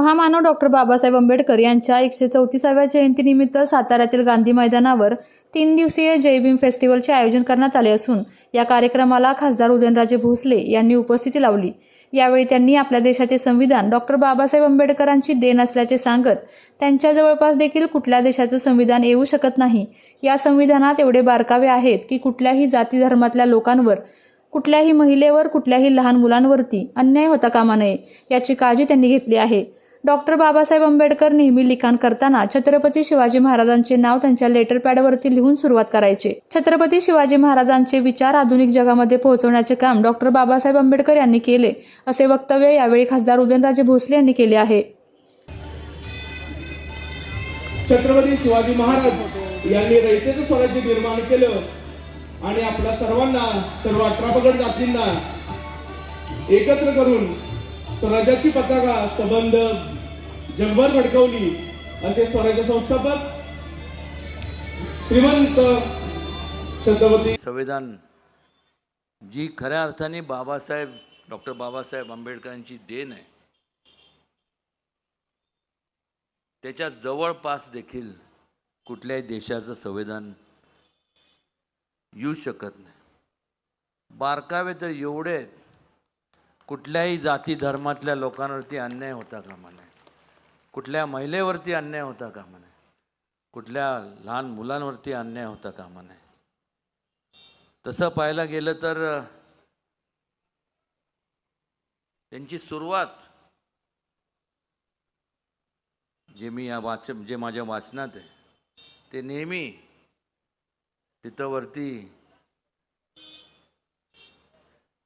महामानव डॉक्टर बाबासाहेब आंबेडकर यांच्या एकशे चौतीसाव्या जयंतीनिमित्त साताऱ्यातील गांधी मैदानावर तीन दिवसीय जय भीम फेस्टिवलचे आयोजन करण्यात आले असून या कार्यक्रमाला खासदार उदयनराजे भोसले यांनी उपस्थिती लावली. यावेळी त्यांनी आपल्या देशाचे संविधान डॉक्टर बाबासाहेब आंबेडकरांची देण असल्याचे सांगत त्यांच्या जवळपास देखील कुठल्या देशाचं संविधान येऊ शकत नाही. या संविधानात एवढे बारकावे आहेत की कुठल्याही जाती धर्मातल्या लोकांवर कुठल्याही महिलेवर कुठल्याही लहान मुलांवरती अन्याय होता कामा नये याची काळजी त्यांनी घेतली आहे. डॉक्टर बाबासाहेब आंबेडकर नेहमी लिखाण करताना छत्रपती शिवाजी महाराजांचे नाव त्यांच्या लेटर पॅडवरती लिहून सुरुवात करायचे. छत्रपती शिवाजी महाराजांचे विचार आधुनिक जगामध्ये पोहोचवण्याचे काम डॉक्टर बाबासाहेब आंबेडकर यांनी केले असे वक्तव्य यावेळी खासदार उदयनराजे भोसले यांनी केले आहे. छत्रपती शिवाजी महाराज यांनी रयतेचं स्वराज्य निर्माण केलं आणि आपल्या सर्वांना सर्व अठरा पगड जातींना एकत्र करून स्वराज्याची पताका संबंध जगभर फडकवली असे स्वराज्य संस्थापक श्रीमंत छत्रपती संविधान जी खऱ्या अर्थाने बाबासाहेब डॉक्टर बाबासाहेब आंबेडकरांची देण आहे त्याच्या जवळपास देखील कुठल्याही देशाचं संविधान येऊ शकत नाही. बारकावे तर एवढे आहेत कुठल्याही जाती धर्मातल्या लोकांवरती अन्याय होता कामा नये. कुठल्या महिलेवरती अन्याय होता कामा नये. कुठल्या लहान मुलांवरती अन्याय होता कामा नये. तसं पाहायला गेलं तर त्यांची सुरुवात जे मी या वाच जे माझ्या वाचनात आहे ते नेहमी तिथं वरती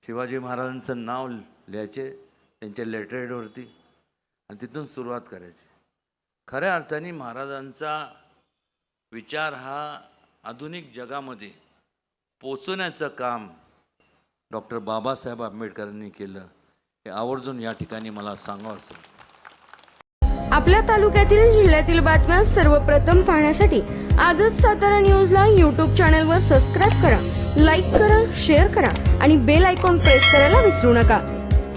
शिवाजी महाराजांचं नाव लिहायचे त्यांच्या लेटरेडवरती आणि तिथून सुरुवात करायची. खऱ्या अर्थाने महाराजांचा विचार हा आधुनिक जगामध्ये पोचवण्याचं काम डॉक्टर बाबासाहेब आंबेडकरांनी केलं. हे आवर्जून या ठिकाणी मला सांगावं असं. आपल्या तालुक्यातील जिल्ह्यातील बातम्या सर्वप्रथम पाहण्यासाठी आजच सातारा न्यूजला यूट्यूब चॅनलवर सबस्क्राईब करा लाईक करा शेअर करा आणि बेल आयकॉन प्रेस करायला विसरू नका.